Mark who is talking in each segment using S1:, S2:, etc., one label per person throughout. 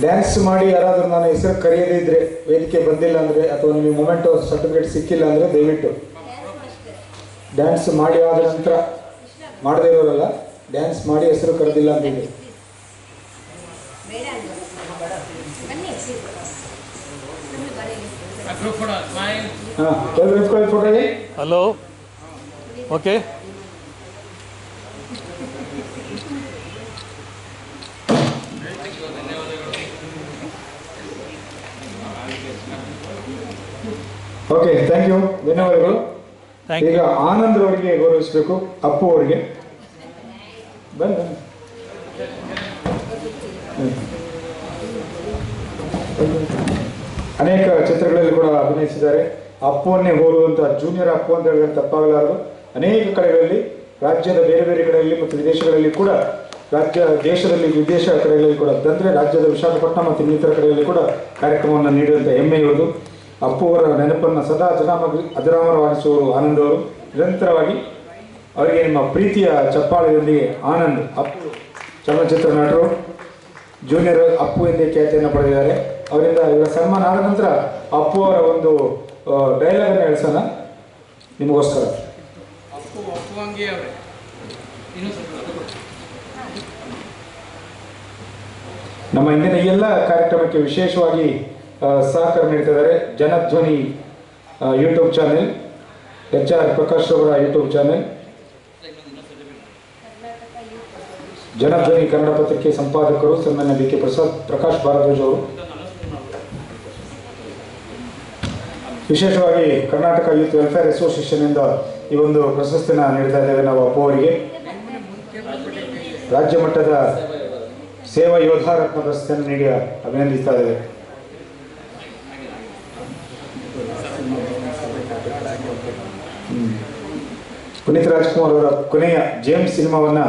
S1: Dance ಮಾಡಿ ಯಾರಾದರೂ ನಾನು ಹೆಸರು ಕರೆಯದಿದ್ರೆ ವೇದಿಕೆ ಬಂದಿಲ್ಲ ಅಂದರೆ ಅಥವಾ ನಿಮಗೆ ಮೊಮೆಂಟ್ ಸರ್ಟಿಫಿಕೇಟ್ ಸಿಕ್ಕಿಲ್ಲ ಅಂದರೆ ದಯವಿಟ್ಟು. ಡ್ಯಾನ್ಸ್ ಮಾಡಿ ಆದ ನಂತರ ಮಾಡದೇ ಇರೋರಲ್ಲ ಡ್ಯಾನ್ಸ್ ಮಾಡಿ ಹೆಸರು ಕರೆದಿಲ್ಲ ಫೋಟೋಗೆ
S2: hello okay
S1: okay thank you ಧನ್ಯವಾದಗಳು. ಈಗ ಆನಂದ್ ಅವರಿಗೆ ಗೌರವಿಸಬೇಕು ಅಪ್ಪು ಅವರಿಗೆ. ಬನ್ನಿ. ಅನೇಕ ಚಿತ್ರಗಳಲ್ಲಿ ಕೂಡ ಅಭಿನಯಿಸಿದ್ದಾರೆ. ಅಪ್ಪುವನ್ನೇ ಹೋಲುವಂತಹ ಜೂನಿಯರ್ ಅಪ್ಪು ಅಂತ ಹೇಳಿದ್ರೆ ತಪ್ಪಾಗಲಾರದು. ಅನೇಕ ಕಡೆಗಳಲ್ಲಿ ರಾಜ್ಯದ ಬೇರೆ ಬೇರೆ ಕಡೆಗಳಲ್ಲಿ ಮತ್ತು ವಿದೇಶಗಳಲ್ಲಿ ಕೂಡ ರಾಜ್ಯ ದೇಶದಲ್ಲಿ ವಿದೇಶ ಕಡೆಗಳಲ್ಲಿ ಕೂಡ ಅಂದರೆ ರಾಜ್ಯದ ವಿಶಾಖಪಟ್ಟಣ ಮತ್ತು ಇನ್ನಿತರ ಕಡೆಗಳಲ್ಲಿ ಕೂಡ ಕಾರ್ಯಕ್ರಮವನ್ನು ನೀಡುವಂಥ ಹೆಮ್ಮೆ ಇರುವುದು. ಅಪ್ಪು ಅವರ ನೆನಪನ್ನು ಸದಾ ಅಜರಾಮ ಅಜರಾಮರವಾಗಿಸುವರು ಆನಂದ್ ಅವರು ನಿರಂತರವಾಗಿ ಅವರಿಗೆ ನಿಮ್ಮ ಪ್ರೀತಿಯ ಚಪ್ಪಾಳೆಯೊಂದಿಗೆ ಆನಂದ್ ಅಪ್ಪು ಚಲನಚಿತ್ರ ನಟರು ಜೂನಿಯರ್ ಅಪ್ಪು ಎಂದೇ ಖ್ಯಾತಿಯನ್ನು ಪಡೆದಿದ್ದಾರೆ. ಅವರಿಂದ ಇವರ ಸನ್ಮಾನ ಆದ ನಂತರ ಅಪ್ಪು ಅವರ ಒಂದು ಡೈಲಾಗನ್ನು ಹೇಳ್ಸೋಣ ನಿಮಗೋಸ್ಕರ.
S3: ಅಪ್ಪು ಅವರೇ.
S1: ನಮ್ಮ ಇಂದಿನ ಎಲ್ಲ ಕಾರ್ಯಕ್ರಮಕ್ಕೆ ವಿಶೇಷವಾಗಿ ಸಹಕಾರ ನೀಡ್ತಾ ಇದ್ದಾರೆ Janadhwani YouTube channel H R Prakash ಅವರ ಯೂಟ್ಯೂಬ್ ಚಾನೆಲ್ ಜನಧ್ವನಿ ಕನ್ನಡ ಪತ್ರಿಕೆ ಸಂಪಾದಕರು, ಸನ್ಮಾನ್ಯ ಬಿ ಕೆ ಪ್ರಸಾದ್, ಪ್ರಕಾಶ್ ಭಾರದ್ವಾಜ್ ಅವರು. ವಿಶೇಷವಾಗಿ ಕರ್ನಾಟಕ ಯೂತ್ ವೆಲ್ಫೇರ್ ಅಸೋಸಿಯೇಷನ್ ಇಂದ ಈ ಒಂದು ಪ್ರಶಸ್ತಿನ ನೀಡ್ತಾ ಇದ್ದೇವೆ ನಾವು ಅಪ್ಪು ಅವರಿಗೆ. ರಾಜ್ಯ ಮಟ್ಟದ ಸೇವಾ ಯೋಧ ರತ್ನ ಪ್ರಶಸ್ತಿಯನ್ನು ನೀಡಿ ಅಭಿನಂದಿಸ್ತಾ ಇದ್ದೇವೆ. ಪುನೀತ್ ರಾಜ್ಕುಮಾರ್ ಅವರ ಕೊನೆಯ ಜೇಮ್ಸ್ ಸಿನಿಮಾವನ್ನು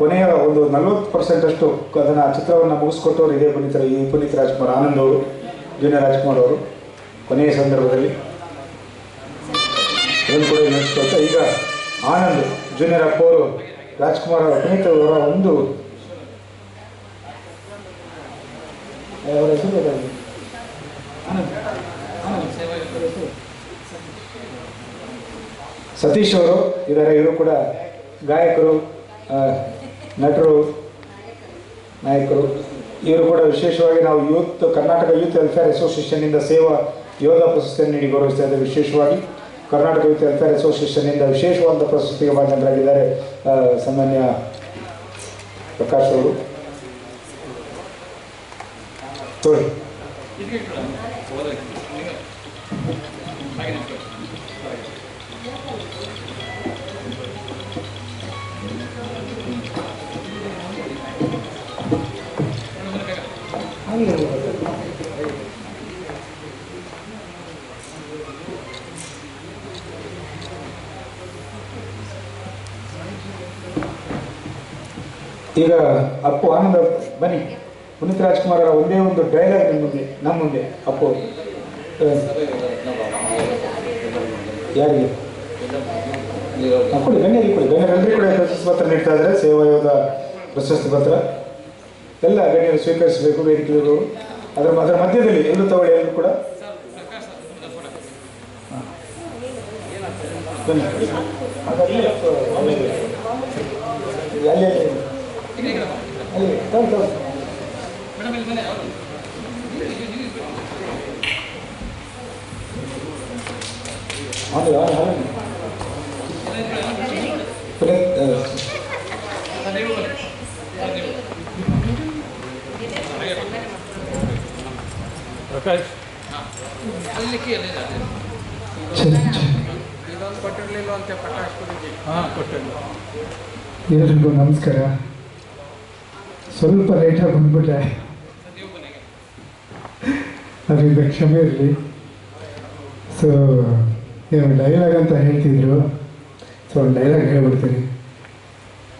S1: ಕೊನೆಯ ಒಂದು ನಲವತ್ತು ಪರ್ಸೆಂಟ್ ಅಷ್ಟು ಅದನ್ನ ಚಿತ್ರವನ್ನು ಮುಗಿಸ್ಕೊಟ್ಟವರು ಇದೇ ಪುನೀತ್ ಈ ಪುನೀತ್ ರಾಜ್ಕುಮಾರ್, ಆನಂದ್ ಅವರು, ಜೂನಿಯರ್ ರಾಜ್ಕುಮಾರ್ ಅವರು ಕೊನೆಯ ಸಂದರ್ಭದಲ್ಲಿ ಈಗ ಆನಂದ್, ಜೂನಿಯರ್ ಅಪ್ಪ ಅವರು ರಾಜ್ಕುಮಾರ್ ಅವರ, ಪುನೀತ್ ಅವರ ಒಂದು ಅವರ ಹೆಸರು ಆನಂದ್. ಸತೀಶ್ ಅವರು ಇದ್ದಾರೆ ಇವರು ಕೂಡ ಗಾಯಕರು ನಟರು ನಾಯಕರು. ಇವರು ಕೂಡ ವಿಶೇಷವಾಗಿ ನಾವು ಯೂತ್ ಕರ್ನಾಟಕ ಯೂತ್ ವೆಲ್ಫೇರ್ ಅಸೋಸಿಯೇಷನ್ನಿಂದ ಸೇವಾ ಯೋಧ ಪ್ರಶಸ್ತಿಯನ್ನು ನೀಡಿ ಗೌರವಿಸ್ತಾ ಇದ್ದೇವೆ ವಿಶೇಷವಾಗಿ. ಕರ್ನಾಟಕ ಯೂತ್ ವೆಲ್ಫೇರ್ ಅಸೋಸಿಯೇಷನ್ನಿಂದ ವಿಶೇಷವಾದ ಪ್ರಶಸ್ತಿಗೆ ಆ, ಸಾಮಾನ್ಯ ಪ್ರಕಾಶ್ ಅವರು. ತೋಳಿ ಈಗ ಅಪ್ಪು ಆನಂದ, ಬನ್ನಿ. ಪುನೀತ್ ರಾಜ್ಕುಮಾರ್ ಅವರ ಒಂದೇ ಒಂದು ಡೈಲಾಗ್ ನಿಮ್ಮ ಮುಂದೆ, ನಮ್ಮ ಮುಂದೆ. ಅಪ್ಪು. ಯಾರಿಗೆ? ಕೊಡಿ ಗಣ್ಯರಿಗೆ ಕೊಡಿ ಗಣ್ಯರೆಲ್ಲರಿಗೂ ಕೂಡ ಪ್ರಶಸ್ತಿ ಪತ್ರ ನೀಡ್ತಾ ಇದ್ದಾರೆ ಸೇವಾ ಯೋಧ ಪ್ರಶಸ್ತಿ ಪತ್ರ. ಎಲ್ಲ ಗಣ್ಯರು ಸ್ವೀಕರಿಸಬೇಕು ಬೇಡಿಕೆಗಳು ಅದರ ಅದರ ಮಧ್ಯದಲ್ಲಿ ಎಲ್ಲೂ ತಗೊಳ್ಳಿ ಎಲ್ಲರೂ ಕೂಡ. ಅಲ್ಲಿ ಅಲ್ಲಿ.
S2: ಕೊಟ್ಟೆ
S4: ಎಲ್ರಿಗೂ ನಮಸ್ಕಾರ. ಸ್ವಲ್ಪ ಲೇಟಾಗಿ ಬಂದ್ಬಿಟ್ಟೆ ಅದರಿಂದ ಕ್ಷಮೆ ಇರಲಿ. ಸೊ ನೀವು ಡೈಲಾಗ್ ಅಂತ ಹೇಳ್ತಿದ್ರು. ಸೊ ಡೈಲಾಗ್ ಹೇಳ್ಬಿಡ್ತೀನಿ.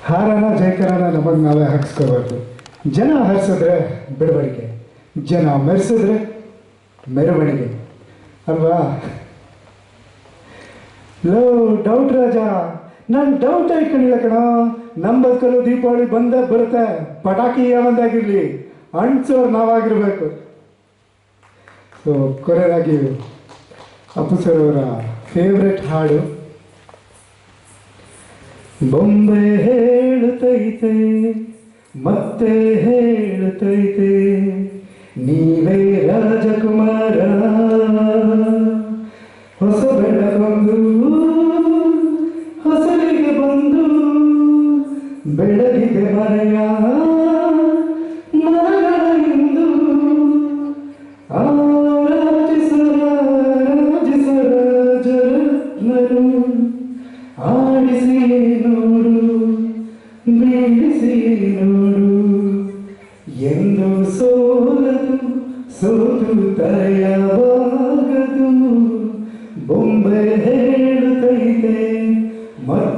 S4: ಹಾರನ ಜಯಕರನ ನಮಗೆ ನಾವೇ ಹಾಕ್ಸ್ಕೋಬಾರ್ದು. ಜನ ಹರಿಸಿದ್ರೆ ಬಿಡಬಡಿಕೆ ಜನ ಮೆರೆಸಿದ್ರೆ ಮೆರವಣಿಗೆ. ಅಲ್ವಾ? ಲೋ, ಡೌಟ್ ರಾಜ. ನಾನು ಡೌಟ್ ಆಯ್ಕೊಂಡಿಲ್ಲ ಕಣ. ನಮ್ಮ ಬದುಕಲು ದೀಪಾವಳಿ ಬಂದ ಬರುತ್ತೆ. ಪಟಾಕಿ ಯಾವಂದಾಗಿರ್ಲಿ. ಅಣ್ಸೋರು ನಾವಾಗಿರ್ಬೇಕು. ಸೊ ಕೊನೆಯದಾಗಿ ಅಪ್ಪು ಸರ್ ಅವರ ಫೇವ್ರೆಟ್ ಹಾಡು. ಬೊಂಬೆ ಹೇಳುತ್ತೈತೆ ಮತ್ತೆ ಹೇಳುತ್ತೈತೆ ನೀವೇ ರಾಜಕುಮಾರ. ಹೊಸ ಬೆಳಗೊಂದು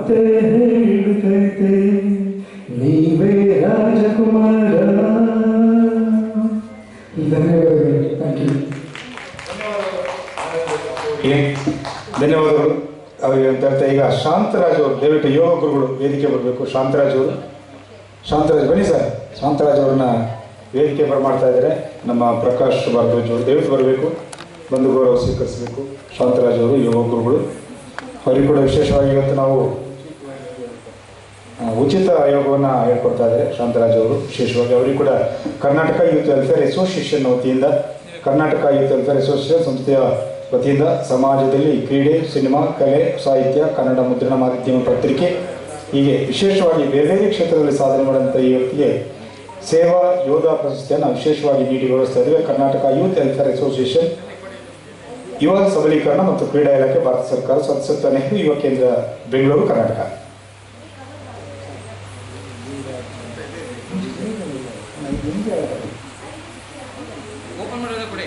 S4: ಮತ್ತೆ ಹೇಳುತ್ತೈತೆ ನೀವೇ ರಾಜಕುಮಾರ. ಧನ್ಯವಾದಗಳು
S1: ಧನ್ಯವಾದಗಳು. ಅವರಿಗೆ ಅಂತ ಹೇಳ್ತಾ, ಈಗ ಶಾಂತರಾಜ್ ಅವರು, ದಯವಿಟ್ಟು ಯೋಗ ಗುರುಗಳು ವೇದಿಕೆ ಬರಬೇಕು. ಶಾಂತರಾಜ್ ಅವರು. ಶಾಂತರಾಜ್, ಬನ್ನಿ ಸರ್. ಶಾಂತರಾಜ್ ಅವ್ರನ್ನ ವೇದಿಕೆ ಬರಮಾಡ್ತಾ ಇದ್ದಾರೆ. ನಮ್ಮ ಪ್ರಕಾಶ್ ಭಾರದ್ವಾಜ್ ಅವರು ದಯವಿಟ್ಟು ಬರಬೇಕು. ಬಂದು ಗೌರವ ಸ್ವೀಕರಿಸಬೇಕು. ಶಾಂತರಾಜ್ ಅವರು, ಯೋಗ ಗುರುಗಳು. ಅವರಿಗೆ ಕೂಡ ವಿಶೇಷವಾಗಿ ಇವತ್ತು ನಾವು ಉಚಿತ ಆಯೋಗವನ್ನು ಹೇಳ್ಕೊಡ್ತಾ ಇದ್ದಾರೆ. ಶಾಂತರಾಜ್ ಅವರು. ವಿಶೇಷವಾಗಿ ಅವರಿಗೆ ಕೂಡ ಕರ್ನಾಟಕ ಯೂತ್ ವೆಲ್ಫೇರ್ ಅಸೋಸಿಯೇಷನ್ ವತಿಯಿಂದ, ಕರ್ನಾಟಕ ಯೂತ್ ವೆಲ್ಫೇರ್ ಅಸೋಸಿಯೇಷನ್ ಸಂಸ್ಥೆಯ ವತಿಯಿಂದ ಸಮಾಜದಲ್ಲಿ ಕ್ರೀಡೆ, ಸಿನಿಮಾ, ಕಲೆ, ಸಾಹಿತ್ಯ, ಕನ್ನಡ ಮುದ್ರಣ ಮಾಧ್ಯಮ ಪತ್ರಿಕೆ, ಹೀಗೆ ವಿಶೇಷವಾಗಿ ಬೇರೆ ಬೇರೆ ಕ್ಷೇತ್ರದಲ್ಲಿ ಸಾಧನೆ ಮಾಡಿದಂಥ ಈ ವ್ಯಕ್ತಿಗೆ ಸೇವಾ ಯೋಧ ಪ್ರಶಸ್ತಿಯನ್ನು ವಿಶೇಷವಾಗಿ ನೀಡಿ ಗೌರವಿಸ್ತಾ ಇದ್ದೇವೆ ಕರ್ನಾಟಕ ಯೂತ್ ವೆಲ್ಫೇರ್ ಅಸೋಸಿಯೇಷನ್ ಯುವ ಸಬಲೀಕರಣ ಮತ್ತು ಕ್ರೀಡಾ ಇಲಾಖೆ, ಭಾರತ ಸರ್ಕಾರ ಸದಸ್ಯತ್ವ ನೆಹರು ಯುವ ಕೇಂದ್ರ, ಬೆಂಗಳೂರು, ಕರ್ನಾಟಕ.
S3: ಓಪನ್ ಮಾಡೋದ ಕೊಡಿ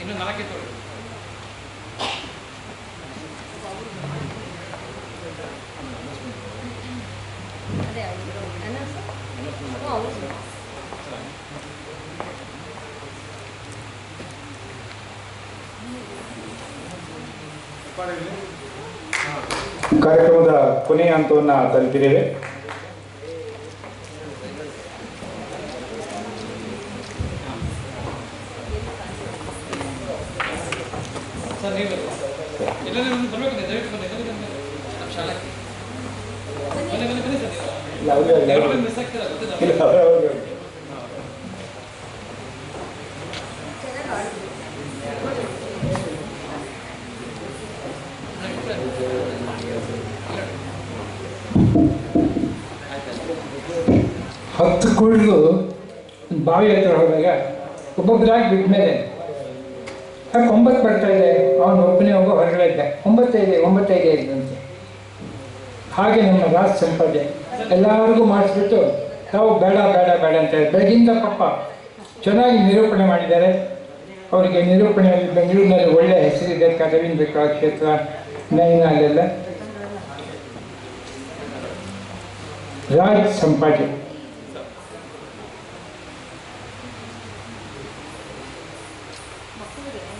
S3: ಇನ್ನು ನಾಲ್ಕೇ ತೊಗೊಳ್ಳಿ
S5: ಅದೇ ಅವರು ಅನೌನ್ಸ್ ಹ್ಞೂ
S1: ಕಾರ್ಯಕ್ರಮದ ಕೊನೆಯ ಹಂತವನ್ನು ತಲುಪಿದ್ದೇವೆ.
S3: ಸರ್
S6: ಹತ್ತು ಕುಡಿದು ಬಾವಿ ಹತ್ರ ಹೋದಾಗ ಒಬ್ಬೊಬ್ಬರಾಗಿ ಮೇಲೆ ಯಾಕೆ ಒಂಬತ್ತು ಬರ್ತಾ ಇದೆ, ಅವನು ಒಬ್ಬನೇ ಒಬ್ಬ ಹೊರಗಡೆ ಇದ್ದ. ಒಂಬತ್ತೈದೆ ಒಂಬತ್ತೈದೆ ಇದ್ದಂತೆ ಹಾಗೆ ನಮ್ಮ ರಾಜ್ ಸಂಪಾದ್ಯ ಎಲ್ಲರಿಗೂ ಮಾಡಿಸ್ಬಿಟ್ಟು, ತಾವು ಬೇಡ ಬೇಡ ಬೇಡ ಅಂತ ಬೆಳಗಿಂದ ಪಾಪ ಚೆನ್ನಾಗಿ ನಿರೂಪಣೆ ಮಾಡಿದ್ದಾರೆ. ಅವರಿಗೆ ನಿರೂಪಣೆಯಲ್ಲಿ ಬೆಂಗಳೂರಿನಲ್ಲಿ ಒಳ್ಳೆಯ ಹೆಸರಿದೆ ಆ ಕ್ಷೇತ್ರ ನೈನಲ್ಲೆಲ್ಲ ರಾಜ್ ಸಂಪಾದ್ಯ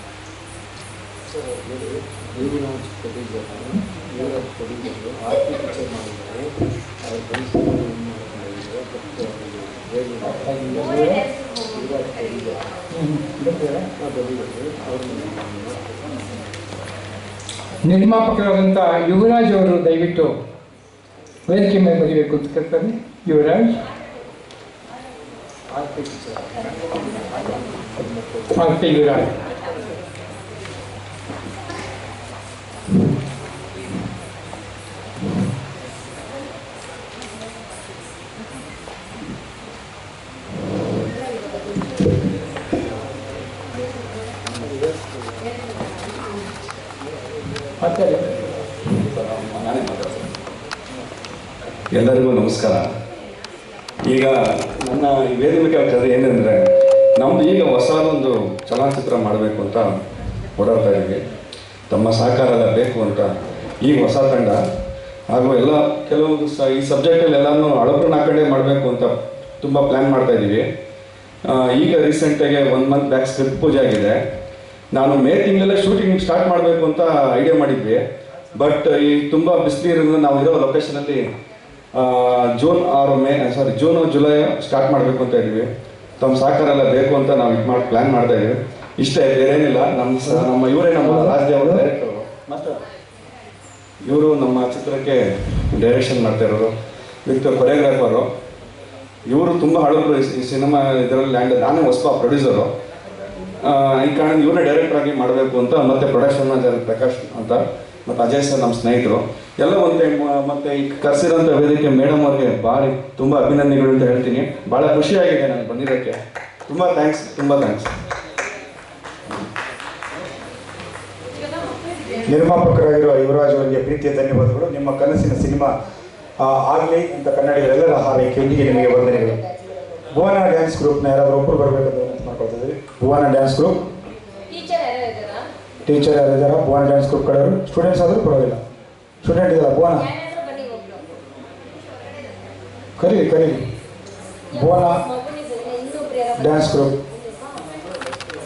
S6: ನಿರ್ಮಾಪಕರಾದಂಥ ಯುವರಾಜ್ ಅವರು ದಯವಿಟ್ಟು ವೇದಿಕೆ ಮೇಲೆ ಬರೀಬೇಕು ಅಂತ ಕೇಳ್ತಾರೆ ಯುವರಾಜ್ ಮತ್ತೆ ಯುವರಾಜ್ ಮತ್ತೆ
S7: ಎಲ್ಲರಿಗೂ ನಮಸ್ಕಾರ ಈಗ ನನ್ನ ಈ ವೇದಿಕೆ ಕಥೆ ಏನಂದರೆ, ನಮ್ದು ಈಗ ಹೊಸದೊಂದು ಚಲನಚಿತ್ರ ಮಾಡಬೇಕು ಅಂತ ಓಡಾಡ್ತಾ ಇದ್ದೀವಿ. ತಮ್ಮ ಸಹಕಾರ ಎಲ್ಲ ಬೇಕು ಅಂತ ಈಗ ಹೊಸ ತಂಡ. ಹಾಗೂ ಎಲ್ಲ ಕೆಲವು ಸ, ಈ ಸಬ್ಜೆಕ್ಟಲ್ಲಿ ಎಲ್ಲನೂ ಹಳಬ್ರನ್ನ ಹಾಕೊಂಡೇ ಮಾಡಬೇಕು ಅಂತ ತುಂಬ ಪ್ಲ್ಯಾನ್ ಮಾಡ್ತಾ ಇದ್ದೀವಿ. ಈಗ ರೀಸೆಂಟಾಗಿ ಒನ್ ಮಂತ್ ಬ್ಯಾಕ್ ಸ್ಕ್ರಿಪ್ಟ್ ಪೂಜೆ ಆಗಿದೆ. ನಾನು ಮೇ ತಿಂಗಳಲ್ಲೇ ಶೂಟಿಂಗ್ ಸ್ಟಾರ್ಟ್ ಮಾಡಬೇಕು ಅಂತ ಐಡಿಯಾ ಮಾಡಿದ್ವಿ. ಬಟ್ ಈ ತುಂಬ ಬಿಸಿಲಿರೋದ್ರಿಂದ ನಾವು ಇರೋ ಲೊಕೇಶನಲ್ಲಿ ಜೂನ್ ಆರು May sorry June July start ಮಾಡಬೇಕು ಅಂತ ಇದ್ವಿ ತಮ್ಮ ಸಹಕಾರ ಎಲ್ಲ ಬೇಕು ಅಂತ ನಾವು ಇದು ಮಾಡಿ ಪ್ಲ್ಯಾನ್ ಮಾಡ್ತಾ ಇದ್ದೀವಿ ಇಷ್ಟೇ ಬೇರೇನಿಲ್ಲ. ನಮ್ಮ ಸ- ನಮ್ಮ ಇವರೇ ನಮ್ಮ ರಾಜ್ದೇವ್ ಡೈರೆಕ್ಟರ್ ಇವರು ನಮ್ಮ ಚಿತ್ರಕ್ಕೆ ಡೈರೆಕ್ಷನ್ ಮಾಡ್ತಾ ಇರೋರು. ವಿತ್ ಕೊರಿಯೋಗ್ರಾಫರು ಇವರು ತುಂಬ ಹಳಬರು ಈ- ಸಿನಿಮಾ ಇದರಲ್ಲಿ ಲ್ಯಾಂಡ್ ನಾನೇ ಹೊಸ ಪ್ರೊಡ್ಯೂಸರು ಈ ಕಾರಣ ಇವರೇ ಡೈರೆಕ್ಟರ್ ಆಗಿ ಮಾಡಬೇಕು ಅಂತ ಮತ್ತೆ ಪ್ರೊಡಕ್ಷನ್ ಮ್ಯಾನೇಜರ್ ಪ್ರಕಾಶ್ ಅಂತ. ಮತ್ತು ಅಜಯ್ ಸರ್ ನಮ್ಮ ಸ್ನೇಹಿತರು, ಎಲ್ಲ ಒಂದೇ ಮತ್ತೆ ಈ ಕರೆಸಿರೋಂಥ ವೇದಿಕೆ ಮೇಡಮ್ ಅವ್ರಿಗೆ ಭಾರಿ, ತುಂಬ ಅಭಿನಂದನೆಗಳು ಅಂತ ಹೇಳ್ತೀನಿ. ಭಾಳ ಖುಷಿಯಾಗಿದೆ ನಾನು ಬಂದಿರೋಕ್ಕೆ ತುಂಬ ಥ್ಯಾಂಕ್ಸ್ ತುಂಬ ಥ್ಯಾಂಕ್ಸ್
S1: ನಿರ್ಮಾಪಕರಾಗಿರುವ ಯುವರಾಜ್ ಅವರಿಗೆ ಪ್ರೀತಿಯ ಧನ್ಯವಾದಗಳು. ನಿಮ್ಮ ಕನಸಿನ ಸಿನಿಮಾ ಆಗಲಿ ಅಂತ ಕನ್ನಡಿಗರೆಲ್ಲರ ಹಾರೈಕೆಯೊಂದಿಗೆ ನಿಮಗೆ ವಂದನೆಗಳು. ಭುವನ ಡ್ಯಾನ್ಸ್ ಗ್ರೂಪ್ನ ಯಾರಾದರೂ ಒಬ್ಬರು ಬರಬೇಕಂತ ಮಾಡ್ಕೊಳ್ತಿದ್ದೀವಿ ಭುವನ ಡ್ಯಾನ್ಸ್ ಗ್ರೂಪ್.
S5: ಟೀಚರ್ ಯಾರು ಇದ್ದಾರಾ
S1: ಭುವನ ಡ್ಯಾನ್ಸ್ ಗ್ರೂಪ್ ಕಡೆಯವರು ಸ್ಟೂಡೆಂಟ್ಸ್ ಆದರೂ ಪರವಾಗಿಲ್ಲ. ಸ್ಟೂಡೆಂಟ್ ಇದ್ದಾರಾ ಭುವನ? ಕರೀರಿ ಕರೀರಿ. ಭುವನ ಡ್ಯಾನ್ಸ್ ಗ್ರೂಪ್